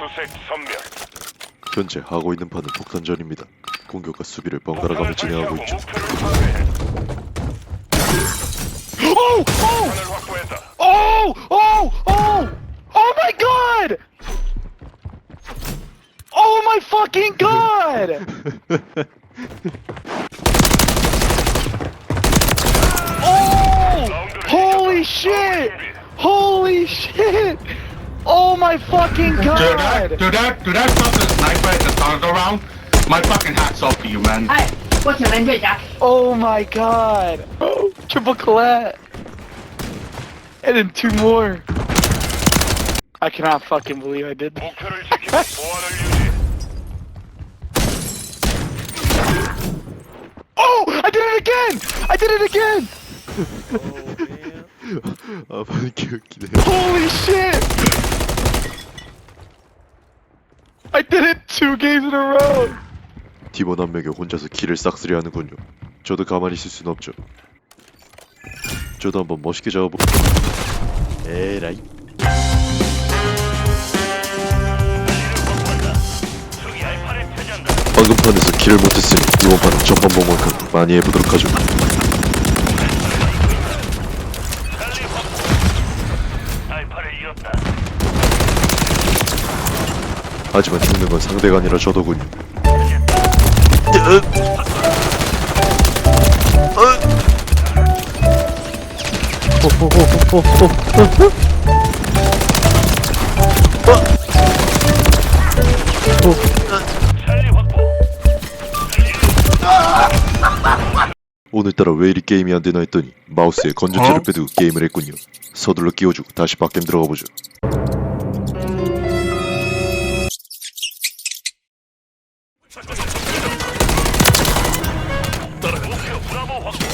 수색 선멸. 현재 하고 있는 판은 폭탄전입니다. 공격과 수비를 번갈아가며 진행하고 있죠. Oh! Oh! 확보했다. Oh! Oh! Oh! Oh my god! Oh my fucking god! Oh! Holy shit! Holy shit! Oh my fucking god! Do that, do that, do that fucking sniper at the start round. My fucking hat's off to you, man. Hey, what's your name, Jack? Oh my god! Oh, triple collat. And then two more. I cannot fucking believe I did that. oh! I did it again! I did it again! Oh, man. Oh, Holy shit! I did it two games in a row! 팀원 한 명이 혼자서 키를 싹쓸이 하는군요. 저도 가만히 있을 순 없죠. 저도 한번 멋있게 잡아볼게요. 에라이. 방금 판에서 키를 못했으니 이번 판은 전반momen만큼 많이 해보도록 하죠. 빨리 확보. 알파를 잃었다. 하지만 죽는 건 상대가 아니라 저더군요. 오늘따라 왜 이리 게임이 안 되나 했더니 마우스에 건조체를 어? 빼두고 게임을 했군요. 서둘러 끼워주고 다시 빡겜 들어가 보죠. 확보.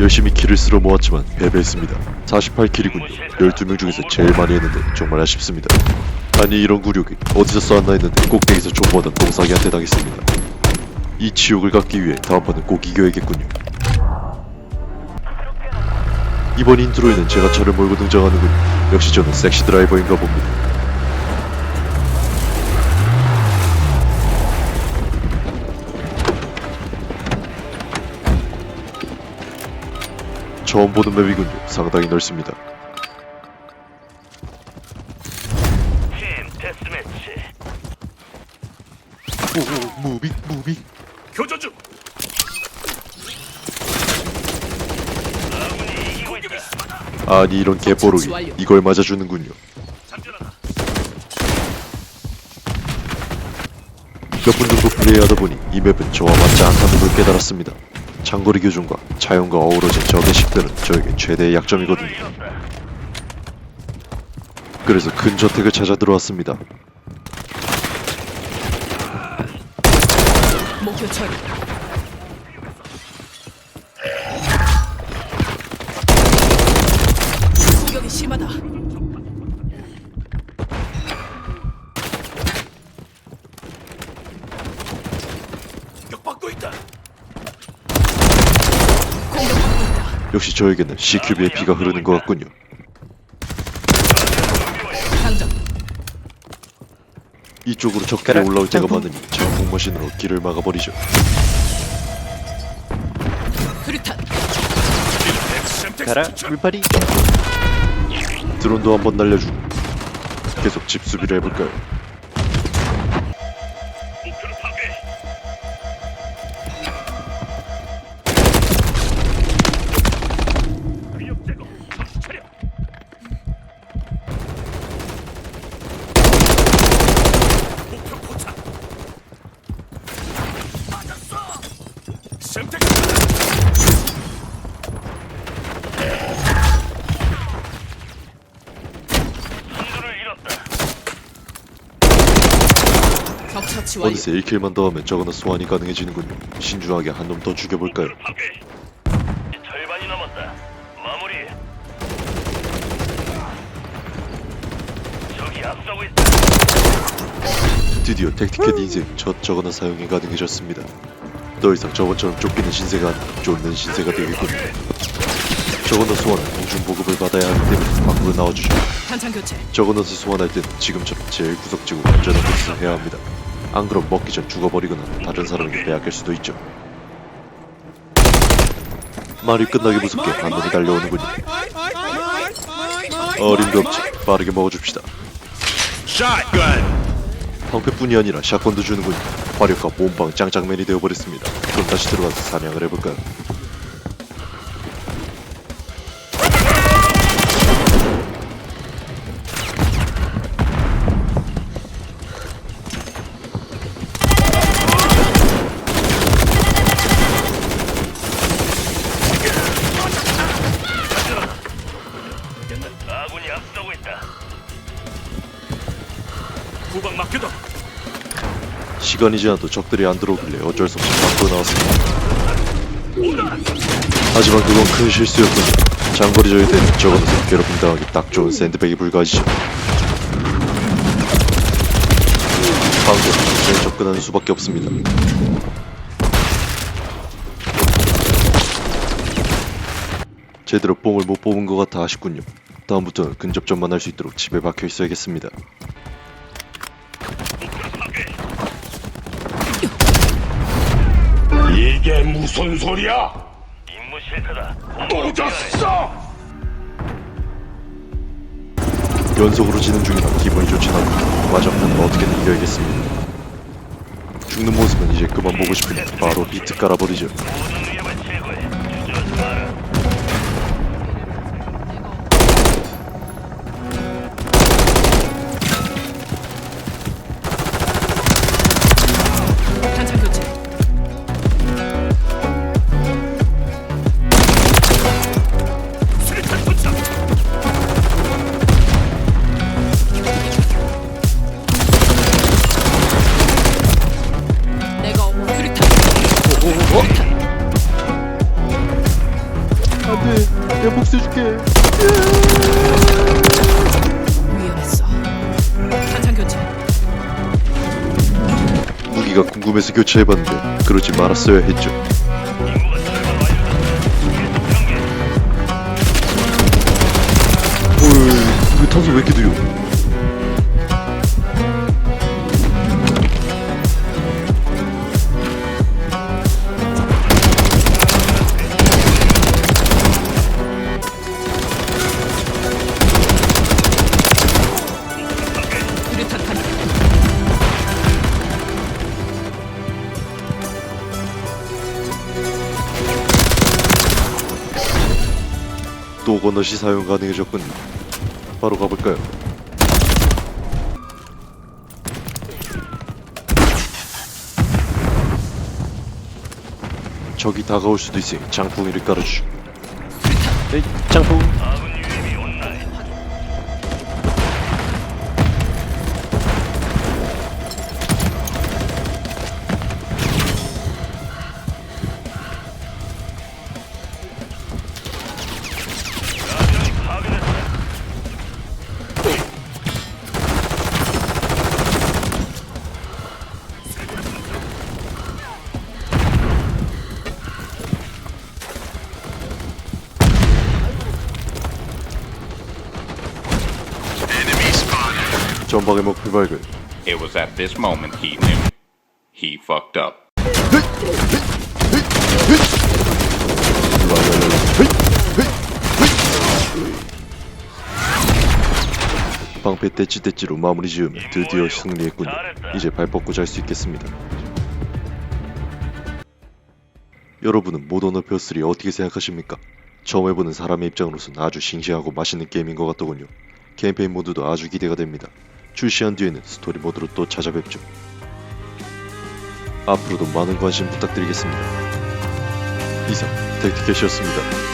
열심히 키를 쓸어 모았지만 패배했습니다. 48킬이군요. 12명 중에서 제일 많이 했는데 정말 아쉽습니다. 아니 이런 굴욕이 어디서 쏘았나 했는데 꼭대기에서 총보던 똥싸기한테 당했습니다. 이 치욕을 갖기 위해 다음 판은 꼭 이겨야겠군요. 이번 인트로에는 제가 차를 몰고 등장하는군요. 역시 저는 섹시 드라이버인가 봅니다. 처음 보는 맵이군요. 상당히 넓습니다. 팀 데스매치. 오오 무비 무비 교전 중. 아니 이런 개뽀록이 이걸 맞아주는군요. 장전하다. 몇분 정도 플레이하다 보니 이 맵은 저와 맞지 않다는 걸 깨달았습니다. 장거리 교전과 자연과 어우러진 적의 식들은 저에게 최대의 약점이거든요. 그래서 큰 저택을 찾아 들어왔습니다. 목표 처리. 공격이 심하다. 공격받고 있다. 역시 저에게는 CQB의 피가 흐르는 것 같군요. 이쪽으로 적들이 올라올 때가 많으니 장풍 머신으로 길을 막아버리죠. 가라 물파리. 드론도 한번 날려주고 계속 집 수비를 해볼까요? 처치 완료. 어느새 1킬만 더 하면 저거는 소환이 가능해지는군요. 신중하게 한 놈 더 죽여볼까요? 파괴. 절반이 넘었다. 마무리. 저기 앞서고 있다. 드디어 택티켓 인생 첫 저거는 사용이 가능해졌습니다. 더 이상 저번처럼 쫓기는 신세가 아니라 쫓는 신세가 되겠군요. 저거는 소환은 공중 보급을 받아야 하기 때문에 밖으로 나와주죠. 탄창 교체. 저거넛을 소환할 때는 지금처럼 제일 구석지고 안전한 곳에서 해야 합니다. 안 그럼 먹기 전 죽어버리거나 다른 사람에게 빼앗길 수도 있죠. 말이 끝나기 무섭게 한 놈이 달려오는군요. 어림도 없지. 빠르게 먹어줍시다. 방패뿐이 아니라 샷건도 주는군요. 화력과 몸빵 짱짱맨이 되어버렸습니다. 그럼 다시 들어가서 사냥을 해볼까요? 맡겨둬. 시간이 지나도 적들이 안 들어오길래 어쩔 수 없이 밖으로 나왔습니다. 하지만 그건 큰 실수였군요. 장거리 저희 때는 저거는 괴롭힘 당하기 딱 좋은 샌드백이 불가지죠. 방금 제 접근하는 수밖에 없습니다. 제대로 뽕을 못 뽑은 것 같아 아쉽군요. 다음부터는 근접전만 할 수 있도록 집에 박혀 있어야겠습니다. 이게 무슨 소리야? 임무 실패다. 또 연속으로 지는 중이라 기분이 좋진 않고 마저편 어떻게든 이겨야겠습니다. 죽는 모습은 이제 그만 보고 싶으니 바로 비트 깔아버리죠. 안돼, 내 복수해줄게. 위험했어. 탄창 교체. 무기가 궁금해서 교체해봤는데 그러지 말았어야 했죠. 헐, 왜 탄소 왜 이렇게 느려? 또 건너시 사용 가능해졌군요. 바로 가볼까요? 적이 다가올 수도 있으니 장풍이를 깔아주죠. 에이, 장풍. 전방의 목표 발견. It was at this moment he knew. He fucked up. 방패 떼찌떼찌로 마무리 지으며 드디어 승리했군요. 이제 발 뻗고 잘 수 있겠습니다. 여러분은 모던 오페어 3 어떻게 생각하십니까? 처음 해보는 사람의 입장으로선 아주 싱싱하고 맛있는 게임인 것 같더군요. 캠페인 모드도 아주 기대가 됩니다. 출시한 뒤에는 스토리 모드로 또 찾아뵙죠. 앞으로도 많은 관심 부탁드리겠습니다. 이상 택티켓이었습니다.